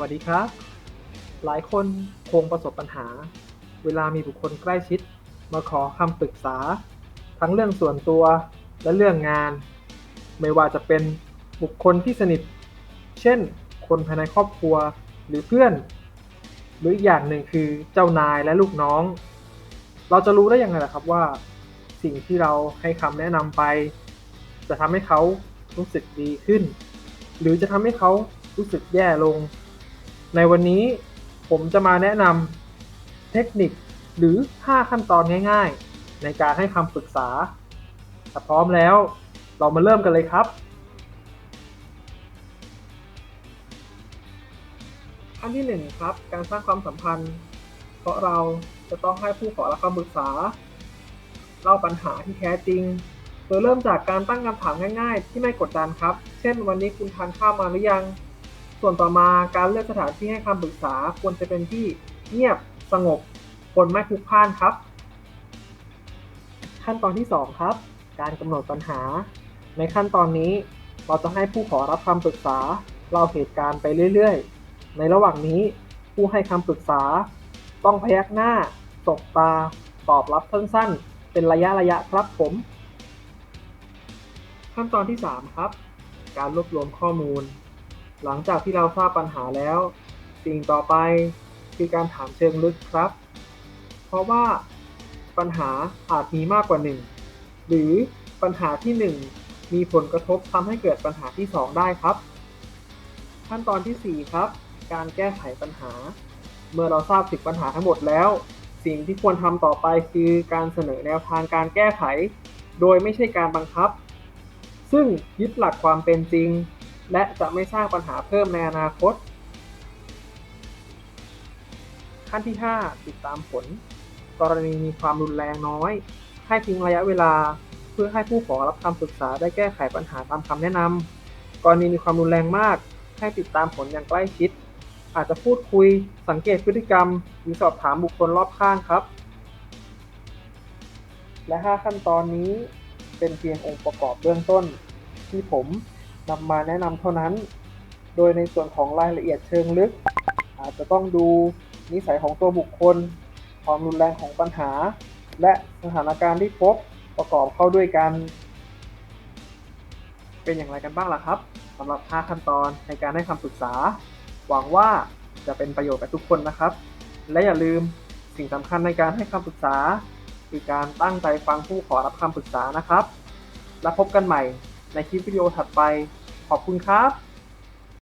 วัสดีครับ หลายคนคงประสบปัญหา เวลามีบุคคลใกล้ชิด มาขอคำปรึกษา ทั้งเรื่องส่วนตัวและเรื่องงาน ไม่ว่าจะเป็นบุคคลที่สนิท เช่น คนภายในครอบครัวหรือเพื่อน หรืออีกอย่างหนึ่งคือเจ้านายและลูกน้อง เราจะรู้ได้ยังไงล่ะครับว่า สิ่งที่เราให้คำแนะนำไป จะทำให้เขารู้สึกดีขึ้น หรือจะทำให้เขารู้สึกแย่ลง ในวันนี้ผมจะมาแนะนำเทคนิคหรือ 5 ขั้นตอนง่าย ๆ ในการให้คำปรึกษา ถ้าพร้อมแล้วเรามาเริ่มกันเลยครับ ขั้นที่ 1 ครับ การสร้างความสัมพันธ์ เพราะเราจะต้องให้ผู้ขอรับคำปรึกษา เล่าปัญหาที่แท้จริง โดยเริ่มจากการตั้งคำถามง่าย ๆ ที่ไม่กดดันครับ เช่น วันนี้คุณทานข้าวมาหรือยัง ส่วนต่อมาการเลือกสถานที่ให้คำปรึกษาควรจะเป็นที่เงียบสงบคนไม่พลุกพล่านครับ ขั้นตอนที่ 2 ครับ การกำหนดปัญหา ในขั้นตอนนี้เราจะให้ผู้ขอรับคำปรึกษาเล่าเหตุการณ์ไปเรื่อยๆ ในระหว่างนี้ผู้ให้คำปรึกษา ต้องพยักหน้าสบตา ตอบรับสั้นๆ เป็นระยะระยะๆครับผม ขั้นตอนที่ 3 ครับ การรวบรวมข้อมูล หลังจากที่เราทราบปัญหาแล้ว สิ่งต่อไปคือการถามเชิงลึกครับ เพราะว่าปัญหาอาจมีมากกว่าหนึ่งหรือปัญหาที่หนึ่งมีผลกระทบทำให้เกิดปัญหาที่สองได้ครับ ขั้นตอนที่สี่ครับ การแก้ไขปัญหา เมื่อเราทราบถึงปัญหาทั้งหมดแล้ว สิ่งที่ควรทำต่อไปคือการเสนอแนวทางการแก้ไข โดยไม่ใช่การบังคับ ซึ่งยึดหลักความเป็นจริง และจะไม่สร้างปัญหาเพิ่มในอนาคต ขั้นที่ 5 ติดตามผล กรณีมีความรุนแรงน้อย ให้ทิ้งระยะเวลา เพื่อให้ผู้ขอรับคำปรึกษาได้แก้ไขปัญหาตามคำแนะนำกรณีมีความรุนแรงมาก ให้ติดตามผลอย่างใกล้ชิด อาจจะพูดคุย สังเกตพฤติกรรม หรือสอบถามบุคคลรอบข้างครับ และ 5 ขั้นตอนนี้เป็นเพียงองค์ประกอบเบื้องต้นที่ผม นำมาแนะนำเท่านั้น โดยในส่วนของรายละเอียดเชิงลึก อาจจะต้องดูนิสัยของตัวบุคคล ความรุนแรงของปัญหา และสถานการณ์ที่พบประกอบเข้าด้วยกัน เป็นอย่างไรกันบ้างล่ะครับสำหรับ 5 ขั้นตอนในการให้คำปรึกษา หวังว่าจะเป็นประโยชน์กับทุกคนนะครับ และอย่าลืมสิ่งสำคัญในการให้คำปรึกษา คือการตั้งใจฟังผู้ขอรับคำปรึกษานะครับ แล้วพบกันใหม่ในคลิปวิดีโอถัดไป ขอบคุณครับ